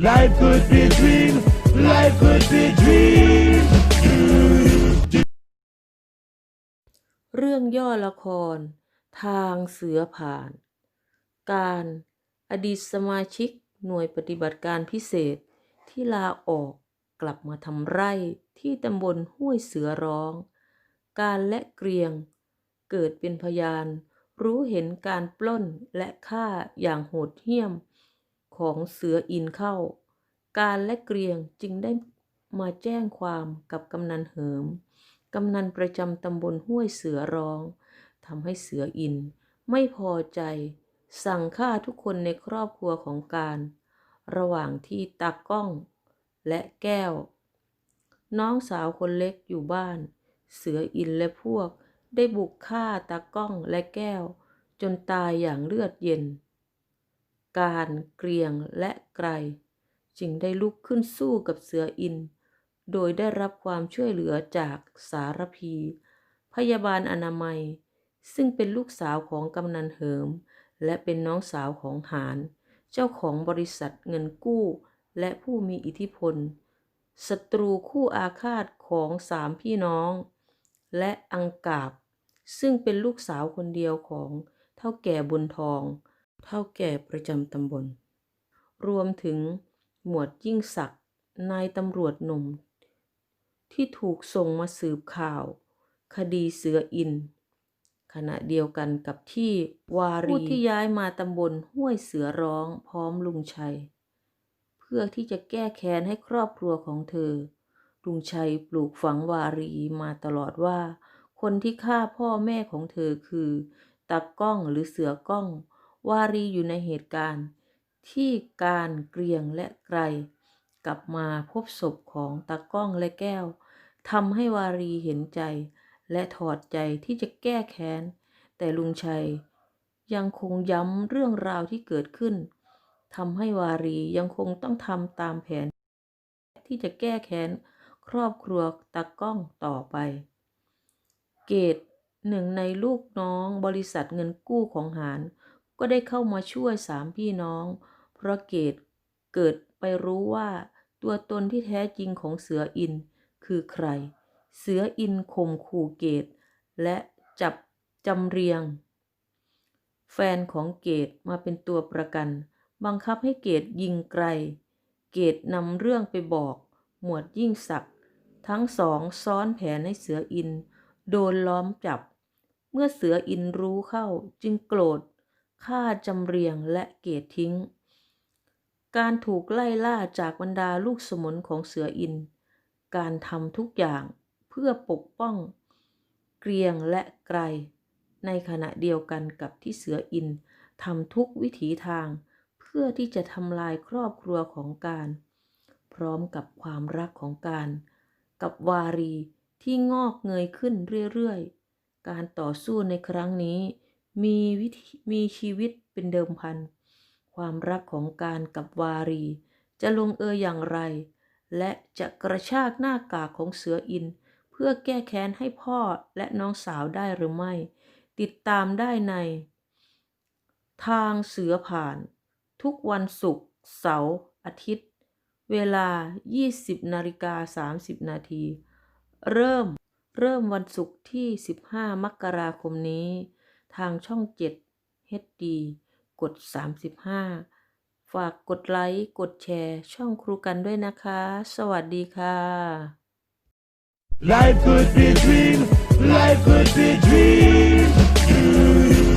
Life could be dream. Life could be dream. เรื่องย่อละคร ทางเสือผ่าน การอดีตสมาชิกหน่วยปฏิบัติการพิเศษที่ลาออกกลับมาทำไร่ที่ตำบลห้วยเสือร้อง การและเกรียง เกิดเป็นพยาน รู้เห็นการปล้นและฆ่าอย่างโหดเหี้ยม ของเสืออินเข้า การและเกรียงจึงได้มาแจ้งความกับกำนันเหิม กำนันประจำตำบลห้วยเสือร้องทำให้เสืออินไม่พอใจ สั่งฆ่าทุกคนในครอบครัวของการ ระหว่างที่ตากล้องและแก้ว น้องสาวคนเล็กอยู่บ้าน เสืออินและพวกได้บุกฆ่าตากล้องและแก้ว จนตายอย่างเลือดเย็น การเกรียงและไกร จึงได้ลุกขึ้นสู้กับเสืออิน โดยได้รับความช่วยเหลือจากสารพี พยาบาลอนามัย ซึ่งเป็นลูกสาวของกำนันเหิม และเป็นน้องสาวของหารเจ้าของบริษัทเงินกู้ และผู้มีอิทธิพลศัตรูคู่อาฆาตของสามพี่น้อง และอังกาบ ซึ่งเป็นลูกสาวคนเดียวของเท่าแก่บุญทอง เท่าแก่ประจำตำบล รวมถึงหมวดยิ่งศักดิ์นายตำรวจหนุ่ม ที่ถูกส่งมาสืบข่าว คดีเสืออิน ขณะเดียวกันกับที่วารีผู้ที่ย้ายมาตำบลห้วยเสือร้องพร้อมลุงชัย เพื่อที่จะแก้แค้นให้ครอบครัวของเธอ ลุงชัยปลูกฝังวารีมาตลอดว่า คนที่ฆ่าพ่อแม่ของเธอคือตากล้องหรือเสือกล้อง วารีอยู่ในเหตุการณ์ ที่การเกรียงและไกรกลับมาพบศพของตากล้องและแก้วทำให้วารีเห็นใจ และถอดใจที่จะแก้แค้น แต่ลุงชัยยังคงย้ำเรื่องราวที่เกิดขึ้นทำให้วารียังคงต้องทำตามแผน ที่จะแก้แค้นครอบครัวตากล้องต่อไป เกตหนึ่งในลูกน้องบริษัทเงินกู้ของหาร ก็ได้เข้ามาช่วยสามพี่น้อง เพราะเกตเกิดไปรู้ว่าตัวตนที่แท้จริงของเสืออินคือใคร เสืออินข่มขู่เกต และจับจำเรียง แฟนของเกตมาเป็นตัวประกัน บังคับให้เกตยิงไกล เกตนำเรื่องไปบอก หมวดยิ่งศักดิ์ทั้งสองซ้อนแผนให้เสืออิน โดนล้อมจับ เมื่อเสืออินรู้เข้าจึงโกรธ ฆ่าจำเรียงและเกตทิ้ง การถูกไล่ล่าจากบรรดาลูกสมุนของเสืออิน การทำทุกอย่างเพื่อปกป้อง เกรียงและไกรในขณะเดียวกันกับที่เสืออินทำทุกวิถีทาง เพื่อที่จะทำลายครอบครัวของการ พร้อมกับความรักของการ กับวารีที่งอกเงยขึ้นเรื่อยๆ การต่อสู้ในครั้งนี้ มีวิธีมีชีวิตเป็นเดิมพัน ความรักของการกับวารี จะลงเอยอย่างไร และจะกระชากหน้ากากของเสืออิน เพื่อแก้แค้นให้พ่อและน้องสาวได้หรือไม่ ติดตามได้ใน ทางเสือผ่าน ทุกวันศุกร์เสาร์อาทิตย์ เวลา 20นาฬิกา30 นาที เริ่มเริ่มวันศุกร์ที่ 15 มกราคมนี้ ทางช่อง 7 HD กด 35 ฝากกดไลค์ กดแชร์ ช่องครูกันด้วยนะคะ สวัสดีค่ะ Life could be dream. Life could be dream.